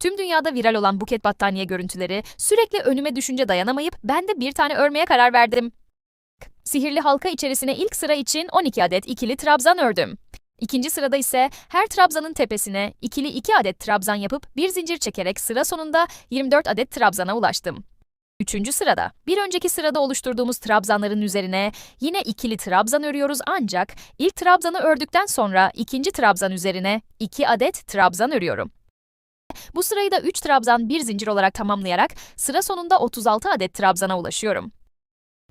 Tüm dünyada viral olan buket battaniye görüntüleri sürekli önüme düşünce dayanamayıp ben de bir tane örmeye karar verdim. Sihirli halka içerisine ilk sıra için 12 adet ikili trabzan ördüm. İkinci sırada ise her trabzanın tepesine ikili 2 adet trabzan yapıp bir zincir çekerek sıra sonunda 24 adet trabzana ulaştım. Üçüncü sırada, bir önceki sırada oluşturduğumuz trabzanların üzerine yine ikili trabzan örüyoruz ancak ilk trabzanı ördükten sonra ikinci trabzan üzerine 2 adet trabzan örüyorum. Bu sırayı da 3 trabzan bir zincir olarak tamamlayarak sıra sonunda 36 adet trabzana ulaşıyorum.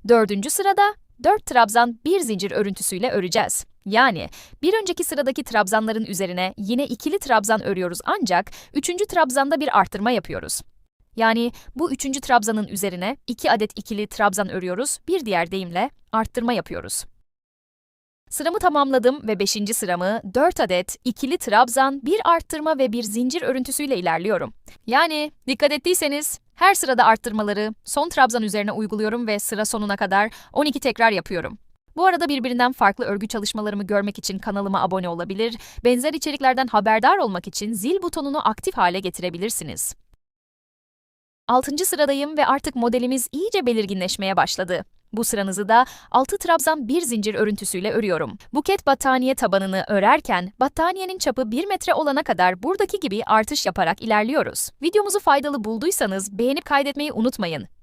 Dördüncü sırada 4 trabzan bir zincir örüntüsüyle öreceğiz. Yani bir önceki sıradaki trabzanların üzerine yine ikili trabzan örüyoruz ancak üçüncü trabzanda bir arttırma yapıyoruz. Yani bu üçüncü trabzanın üzerine iki adet ikili trabzan örüyoruz, bir diğer deyimle arttırma yapıyoruz. Sıramı tamamladım ve beşinci sıramı 4 adet ikili trabzan, bir arttırma ve bir zincir örüntüsüyle ilerliyorum. Yani dikkat ettiyseniz her sırada arttırmaları son trabzan üzerine uyguluyorum ve sıra sonuna kadar 12 tekrar yapıyorum. Bu arada birbirinden farklı örgü çalışmalarımı görmek için kanalıma abone olabilir, benzer içeriklerden haberdar olmak için zil butonunu aktif hale getirebilirsiniz. Altıncı sıradayım ve artık modelimiz iyice belirginleşmeye başladı. Bu sıranızı da 6 trabzan bir zincir örüntüsüyle örüyorum. Buket battaniye tabanını örerken battaniyenin çapı 1 metre olana kadar buradaki gibi artış yaparak ilerliyoruz. Videomuzu faydalı bulduysanız beğenip kaydetmeyi unutmayın.